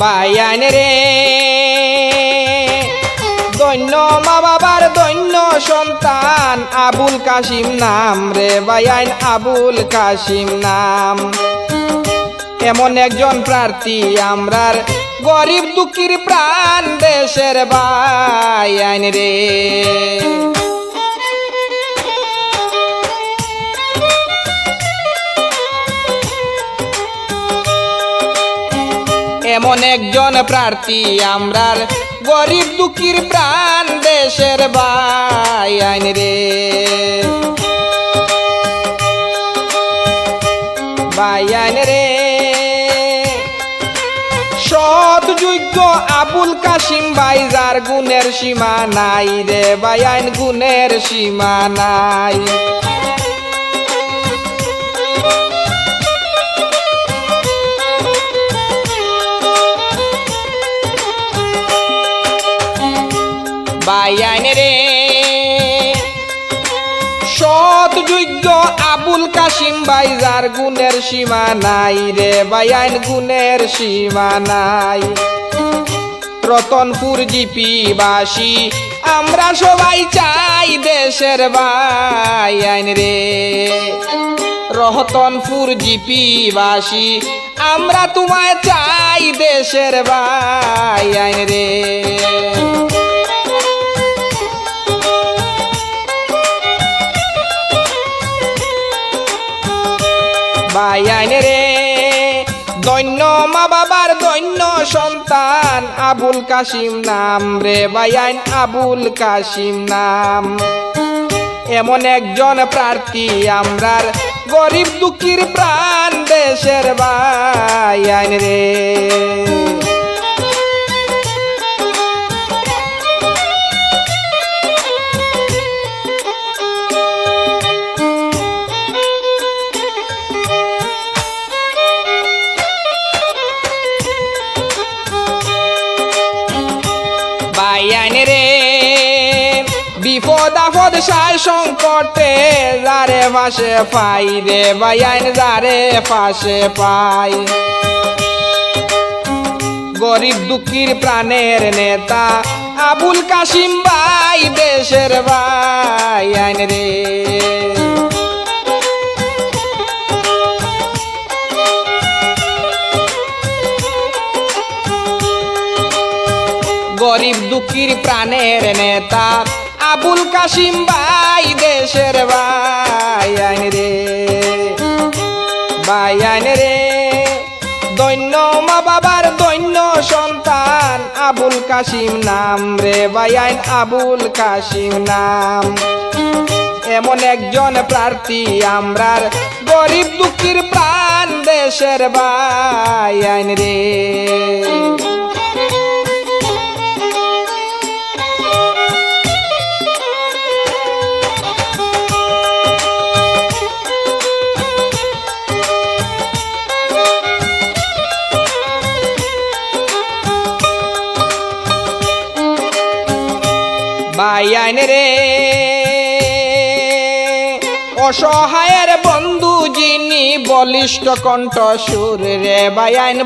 বায়ান রে। দৈন্য মা বাবার দৈন্য সন্তান, আবুল কাশিম নাম রে বায়ান, আবুল কাশিম নাম। এমন একজন প্রার্থী আমরার গরিব দুঃখীর প্রাণ দেশের বায়ান রে। এমন একজন প্রার্থী, আমরার গরিব দুঃখীর প্রাণ দেশের আইন রে। বায়ান রে। সৎ যোগ্য আবুল কাশিম ভাই, যার গুণের সীমা নাই রে। বায়ান গুণের সীমা নাই। বায়ান রে। সৎ যোগ্য আবুল কাশিম ভাই যার গুণের সীমা নাই রে বায়ান গুণের সীমা নাই। রতনপুর জিপি বাসি, আমরা সবাই চাই দেশের বায়ান রে। রহতনপুর জিপি বাসি, আমরা তোমায় চাই দেশের বায়ান রে। বায়ান রে। দৈন্য মা বাবার দৈন্য সন্তান, আবুল কাশিম নাম রে বায়ান আবুল কাশিম নাম। এমন একজন প্রার্থী আমরার গরিব দুঃখীর প্রাণ দেশের বায়ান রে। বিপদ আপদ সায় সংকটে যারে পাশে পাই রে বায়ান যারে পাশে পাই। গরিব দুঃখীর প্রাণের নেতা আবুল কাশিম ভাই, দেশের ভাই, আইন রে। গরিব দুঃখীর প্রাণের নেতা আবুল কাশিম ভাই, দেশের বায়ান রে। বায়ান রে। দৈন্য মা বাবার দৈন্য সন্তান, আবুল কাশিম নাম রে। বায়ান আবুল কাশিম নাম। এমন একজন প্রার্থী আমরার গরিব দুঃখীর প্রাণ, দেশের বায়ান রে। বায়ান রে। অসহায়ের বন্ধু যিনি বলিষ্ঠ কণ্ঠ সুর রে বায়ান